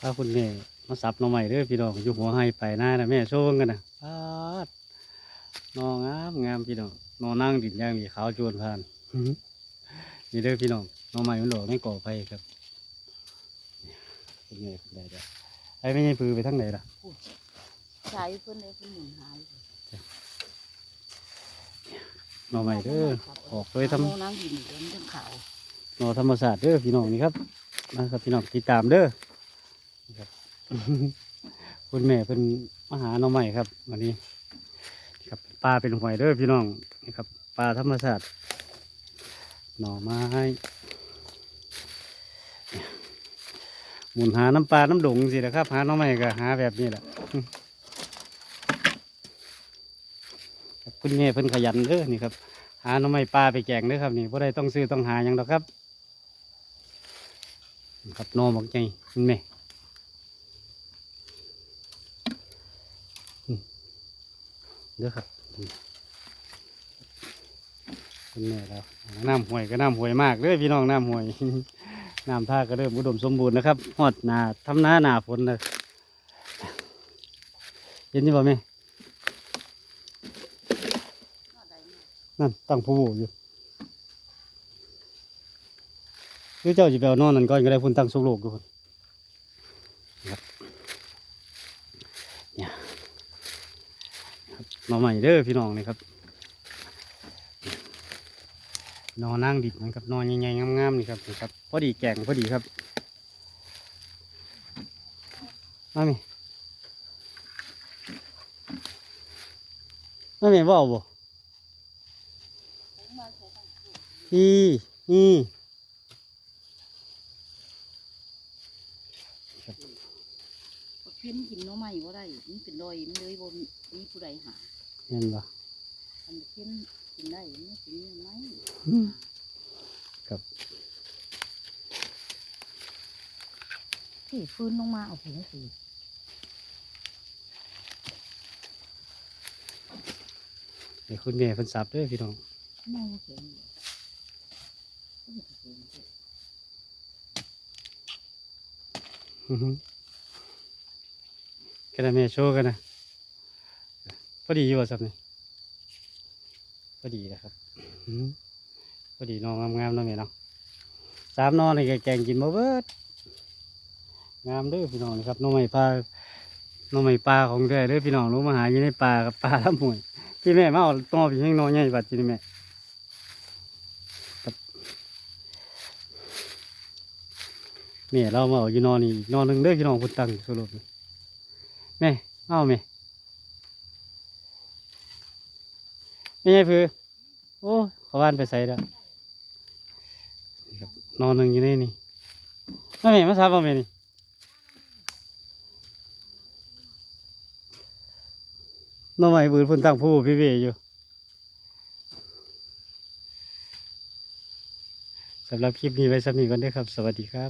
ถ้าคุณแม่มาสับหน่อใหม่เด้อพี่น้องอยู่หัวให้ไปหน้านะแม่โชว์กันนะปาดหนองามงามพี่น้องหนอนั่งดินย่างดีขาวจวนผ่านนี่เด้อพี่น้องหน่อใหม่มันหลอกไม่ก่อไฟครับคุณแม่คุณได้เด้อไอ้ไม่ใช่ปือไปทั้งไหนล่ะใช้เพิ่นได้เพิ่นหมุนหายหน่อใหม่เด้อออกโดยทำโมนั่งดินเดินขึ้นเขาหน่อธรรมศาสตร์เด้อพี่น้องนี่ครับนะครับพี่น้องติดตามเด้อนี่ คุณแม่เป็นมาหาหน่อใหม่ครับวันนี้ครับปลาเป็นหวยเด้อพี่น้องนี่ครับปลาธรรมศาตร์หน่อไม้หมุนหาน้ำปลาน้ำดงสินะครับ หาหน่อใหม่ก็หาแบบนี้แหละคุณแม่เพิ่นขยันเด้อนี่ครับหาหน่อไม้ปลาไปแกงเด้อครับนี่บ่ได้ต้องซื้อต้องหาหยังดอกครับ ครับหนอบักใจคุณแม่อืม เด้อครับคุณแม่เราน้ำห่วยก็น้ำห่วยมากเด้อพี่น้องน้ำห่วยน้ำท่าก็เริ่มอุดมสมบูรณ์นะครับฮอดหนาทำหน้าหนาฝนเลยเห็นยี่บ่แม่นั่นตั้งผู้อยู่หรือเจ้าจะไปเอานอนนั่นก่อนก็ได้พุ่นตั้งสุกโลกอยู่พุ่นครับเนี่ ครับมาใหม่เด้อพี่น้องนี่ครับนอนนั่งดิบมันครับนอนใหญ่ๆงามๆนี่ครับนี่ครับ พอดีแกงพอดีครับมาไหมาไหมว่าเอาบ่นี่นี่เพิ่นกินน้อไม้บ่ได้มันเป็นดอยมันเลยบ่มีผู้ใดหา เห็นบ่อันเพิ่นกินได้มันไม่กินเนื้อไม้อืมครับที่ฟื้นลงมาเอาผงสีเดี๋ยวคุณแม่เพิ่นสับเด้อพี่น้องมองเห็นอยู่ก็ไม่เห็นสิอื้อหือกันนะแม่โชว์กันนะ พอดีอยู่ว่าสับนี่พอดีนะครับพอดีนองงามๆนาะแม่เนาะสามนอนในแกงกินบ่เบิดงามด้อพี่น้องนะครับน้องใหม่ปลาน้องใหม่ปลาของแท้เด้อพี่น้องรู้มาหาอยู่ในป่ากับปลาลำห้วยพี่แม่มาเอาต้อพี่ให้น้องใหญ่บัดจีนี่แม่แม่เรามาเอาอยู่นอนนี่นอนหนึ่งเด้อพี่น้องคนตั้งสรุปแม่เอาแม่ ไม่ใช่พือ โอ้ขาบ้านไปใส่แล้วนอนหนึ่งอยู่ในนี่มาแม่มาซับเอาแม่นี่น้องใหม่บืนเพุ่นตั้งผู้พี่เวอยู่สำหรับคลิปนี้ไว้สำนีก่อนเด้อครับ สวัสดีครับ